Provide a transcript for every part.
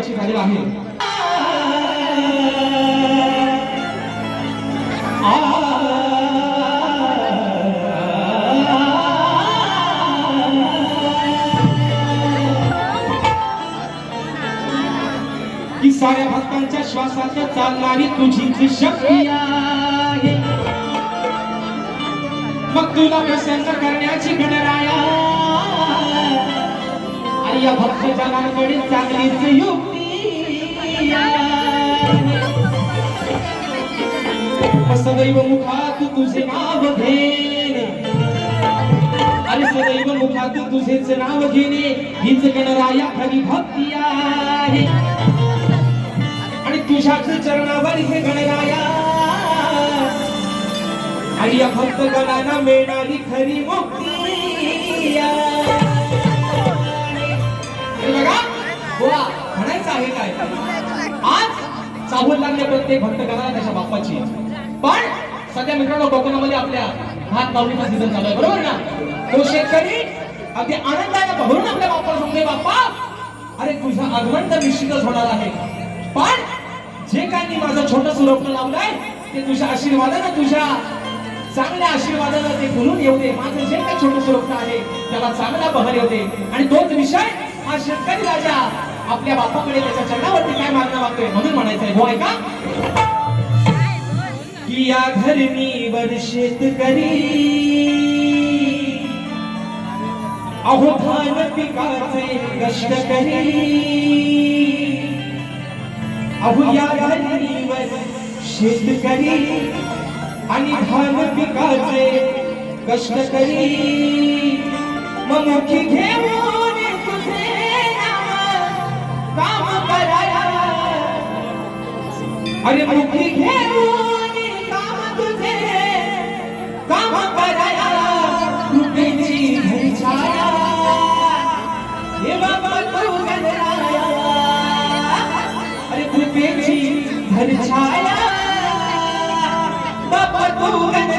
उपस्थित झालेला आहे. की साऱ्या भक्तांच्या श्वासात चालणारी तुझी शक्ती आहे मग तुला प्रसन्न करण्याची गणराया. आणि या भक्त जनांकडे चांगलीच युक्ती आहे. सदैव मुखात तुझे नाव घेन अरे सदैव मुखात तुझेच नाव घेणे हीच गणराया खरी भक्ती आहे. आणि तुझ्याच चरणावर हे गणराया. आणि या भक्त गणांना मिळणारी खरी मुक्ती बोला म्हणायचं आहे काय? आज चाहूल लागले प्रत्येक भक्त करणार त्याच्या बाप्पाची. पण सध्या मित्रांनो कोकणामध्ये आपल्या भात लावणीचा सीझन चालू आहे. बरोबर ना? तो शेतकरी अगदी आनंदाने भरून आपल्या बाप्पा सांगते बाप्पा अरे तुझं आगमन तर निश्चितच होणार आहे. पण जे काय मी माझं छोटं सुरपण लावलंय ते तुझ्या आशीर्वादानं तुझ्या चांगल्या आशीर्वादानं ते फुलून येऊ दे माझं जे काही छोटं सुरक्षण आहे त्याला चांगला बहर येऊ दे आणि तोच विषय हा शेतकरी राजा आपल्या बापाकडे त्याच्या चरणावरती काय मागणं मागतोय म्हणून म्हणायचंय हो ऐका की? या घरनी वर करी. अहो धान पिकाचे कष्ट करी. अहो या घरीवर शेतकरी आणि धान पिकाचे कष्ट करी. मग मुखी घेऊन काम कराया अरे मुखी घेऊन काम तुझे काम कराया कृपेची घरी छाया। हे बाबा तू गणराया अरे कृपेची घर छाया। बाबा तू गणराया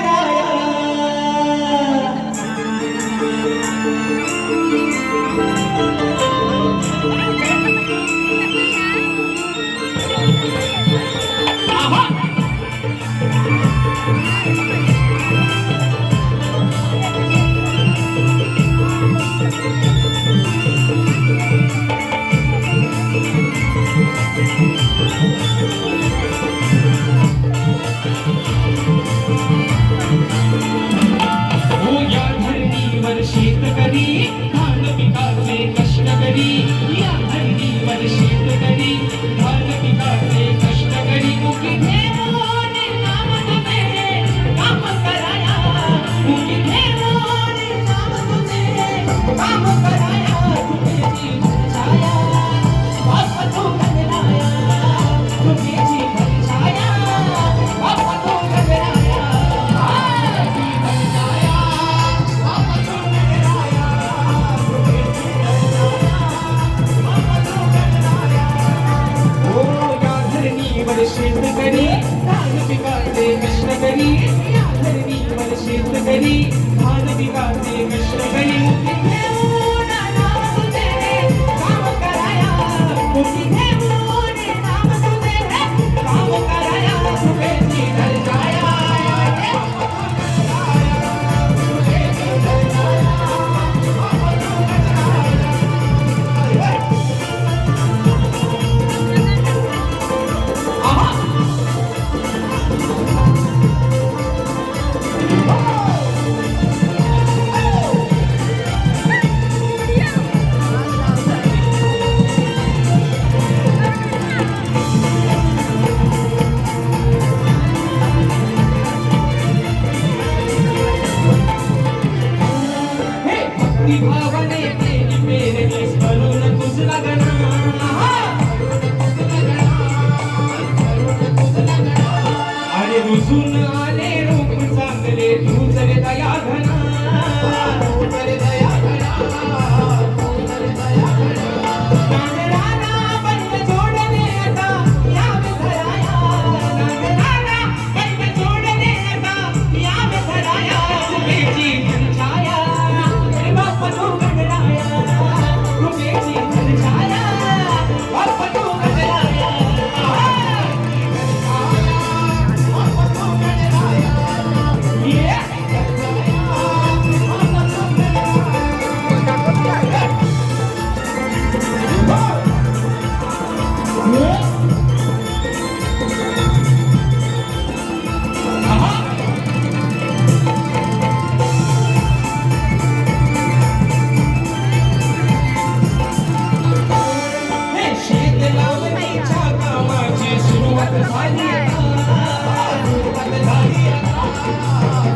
Thank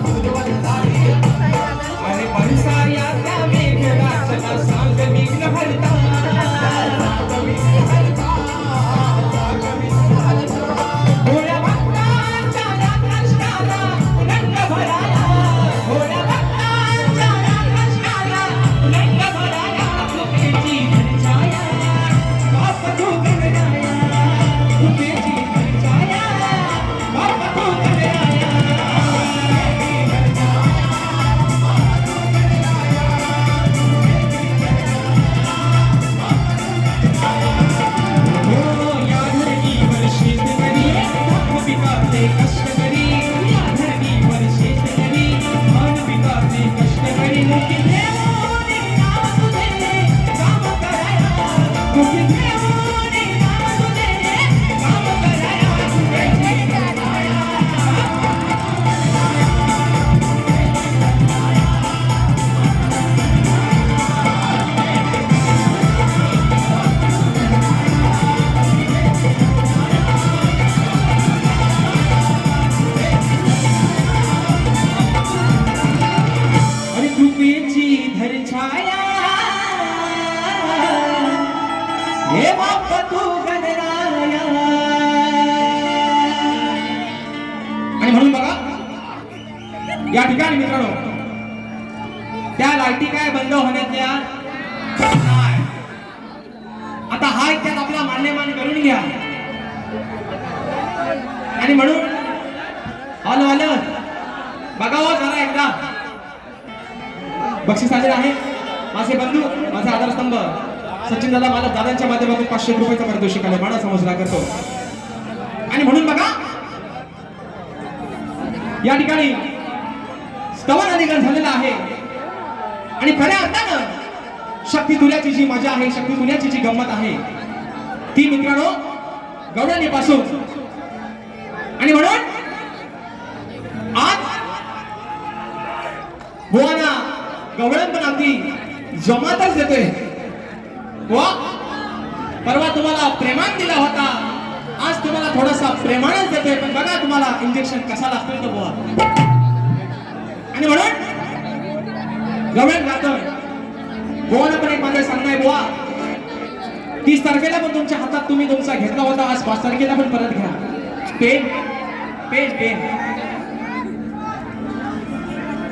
you. या ठिकाणी मित्रांनो त्या लाईटी काय बंद होण्यात नाही. आता हा त्यात आपला मान्यमान करून घ्या. आणि म्हणून आलो आलं बघावं हो जरा एकदा. बक्षीस आले आहे. माझे बंधू माझा आधारस्तंभ. सचिन दादा मला दादांच्या माध्यमातून पाचशे रुपयाचा पारितोषिक आलं माणा समजला करतो. आणि म्हणून बघा या ठिकाणी स्तवन अधिकार झालेला आहे. आणि खऱ्या अर्थानं शक्ती तुल्याची जी मजा आहे शक्ती तुल्याची जी गंमत आहे ती मित्रांनो गवळणी पासून आणि म्हणून आज गोवाना गवळण पण अगदी जमातच देतोय. वा परवा तुम्हाला प्रेमान दिला होता आज तुम्हाला थोडासा प्रेमानच देतोय. पण बघा तुम्हाला इंजेक्शन कसा लागतोय तो बुवा. आणि म्हणून गवळण गातोय बुवाना पण एक माझं सांगणं आहे बुवा. तीस तारखेला पण तुमच्या हातात तुम्ही तुमचा घेतला होता आज पाच तारखेला पण परत घ्या. Pen pen pen.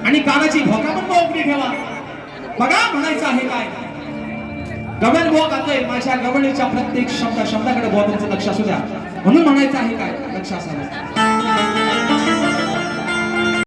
आणि कानाची भोका पण मोकळी ठेवा. बघा म्हणायचं आहे काय. गवळ बुवा गातोय माझ्या गवळीच्या प्रत्येक शब्द शब्दाकडे बुवा तुमचं लक्ष असू द्या. म्हणून म्हणायचं आहे काय लक्ष असावं.